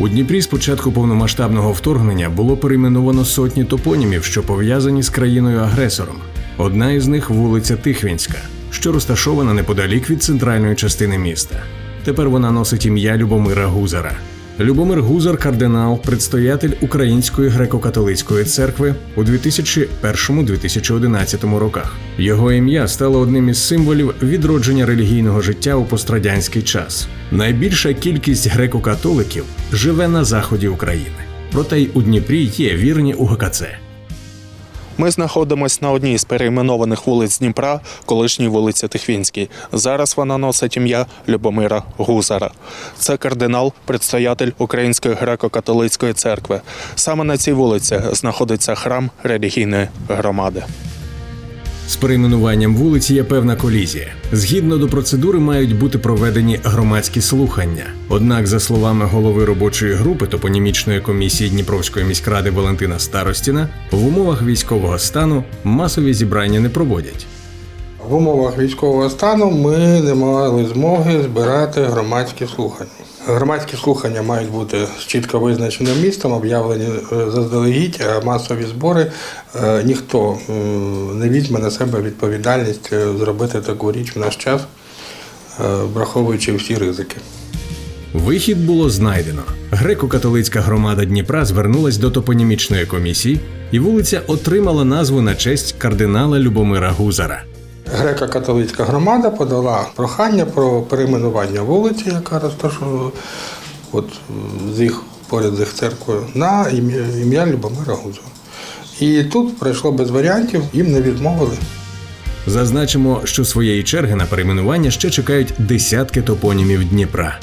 У Дніпрі з початку повномасштабного вторгнення було перейменовано сотні топонімів, що пов'язані з країною-агресором. Одна із них вулиця Тихвінська, що розташована неподалік від центральної частини міста. Тепер вона носить ім'я Любомира Гузара. Любомир Гузар кардинал, предстоятель Української греко-католицької церкви у 2001-2011 роках. Його ім'я стало одним із символів відродження релігійного життя у пострадянський час. Найбільша кількість греко-католиків живе на заході України. Проте й у Дніпрі є вірні УГКЦ. Ми знаходимося на одній з перейменованих вулиць Дніпра, колишній вулиці Тихвінській. Зараз вона носить ім'я Любомира Гузара. Це кардинал, предстоятель Української греко-католицької церкви. Саме на цій вулиці знаходиться храм релігійної громади. З перейменуванням вулиці є певна колізія. Згідно до процедури мають бути проведені громадські слухання. Однак, за словами голови робочої групи топонімічної комісії Дніпровської міськради Валентина Старостіна, в умовах військового стану масові зібрання не проводять. В умовах військового стану ми не мали змоги збирати громадські слухання. Громадські слухання мають бути з чітко визначеним містом, об'явлені е, заздалегідь, а масові збори е, ніхто не візьме на себе відповідальність е, зробити таку річ в наш час, враховуючи всі ризики. Вихід було знайдено. Греко-католицька громада Дніпра звернулась до топонімічної комісії, і вулиця отримала назву на честь кардинала Любомира Гузара. Греко-католицька громада подала прохання про перейменування вулиці, яка розташована от, з їх поряд з їх церквою, на ім'я, Любомира Гуза. І тут пройшло без варіантів, їм не відмовили. Зазначимо, що своєї черги на перейменування ще чекають десятки топонімів Дніпра.